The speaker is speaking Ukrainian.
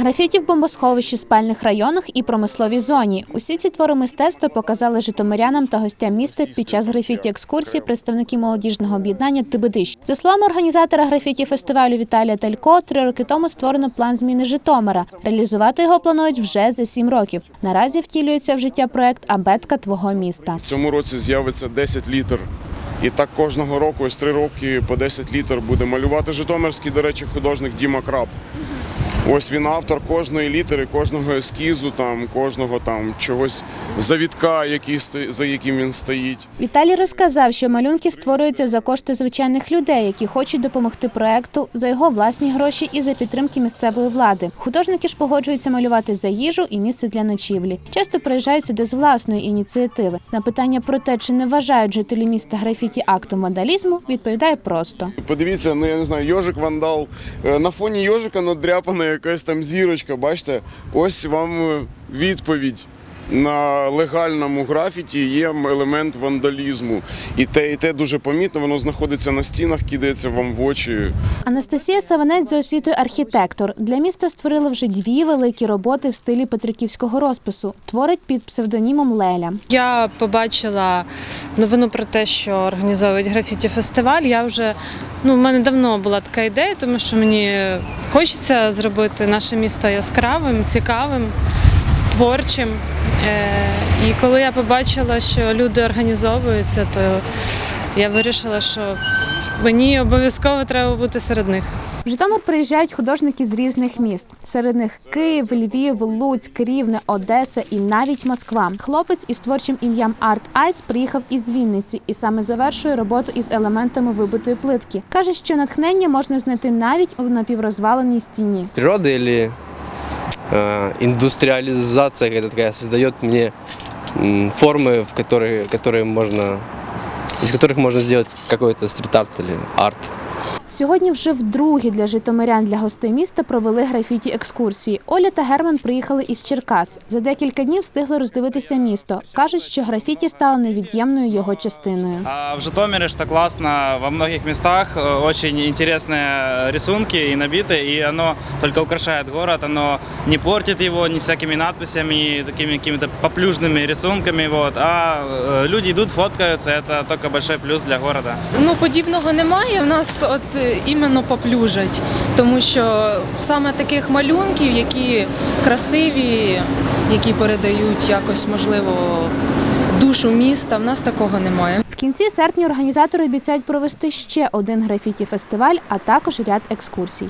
Графіті в бомбосховищі, спальних районах і промисловій зоні. Усі ці твори мистецтва показали житомирянам та гостям міста під час графіті екскурсії представники молодіжного об'єднання Тибидищ. За словами організатора графіті фестивалю Віталія Талько, три роки тому створено план зміни Житомира. Реалізувати його планують вже за сім років. Наразі втілюється в життя проект Абетка твого міста. В цьому році з'явиться 10 літр. І так кожного року, ось три роки по 10 літр буде малювати Житомирський, до речі, художник Діма Краб. Ось він автор кожної літери, кожного ескізу, там, кожного там чогось завітка, який за яким він стоїть. Віталій розказав, що малюнки створюються за кошти звичайних людей, які хочуть допомогти проекту за його власні гроші і за підтримки місцевої влади. Художники ж погоджуються малювати за їжу і місце для ночівлі. Часто приїжджають сюди з власної ініціативи. На питання про те, чи не вважають жителі міста графіті актом вандалізму, відповідає просто. Подивіться, ну я не знаю, йожик вандал. Е, На фоні йожика надряпана якась там зірочка. Бачите, ось вам е, відповідь. На легальному графіті є елемент вандалізму. І те, і те дуже помітно, воно знаходиться на стінах, кидається вам в очі. Анастасія Саванець за освітою архітектор. Для міста створили вже дві великі роботи в стилі петриківського розпису. Творить під псевдонімом Леля. Я побачила новину про те, що організовують графіті фестиваль. Я вже ну, в мене давно була така ідея, тому що мені хочеться зробити наше місто яскравим, цікавим, творчим. Е, І коли я побачила, що люди організовуються, то я вирішила, що мені обов'язково треба бути серед них. В Житомир приїжджають художники з різних міст. Серед них Київ, Львів, Луцьк, Рівне, Одеса і навіть Москва. Хлопець із творчим ім'ям Арт Айс приїхав із Вінниці і саме завершує роботу із елементами вибитої плитки. каже, що натхнення можна знайти навіть у напіврозваленій стіні. природа э, индустриализация какая-то такая создает мне м, формы, в которые, которые можно, из которых можно сделать какой-то стрит-арт или арт. Сьогодні вже вдруге для житомирян для гостей міста провели графіті екскурсії. Оля та Герман приїхали із Черкас. За декілька днів встигли роздивитися місто. кажуть, що графіті стало невід'ємною його частиною. А в Житомире, что классно, во многих местах э, очень интересные рисунки и набиты, и оно только украшает город, оно не портит его ни всякими надписями, такими какими-то поплюжными рисунками, вот, а э, люди идут, фоткаются, это только большой плюс для города. Ну, подібного немає. В нас от е, іменно поплюжать, тому що саме таких малюнків, які красиві, які передають якось можливо душу міста, в нас такого немає. В кінці серпня організатори обіцяють провести ще один графіті фестиваль, а також ряд екскурсій.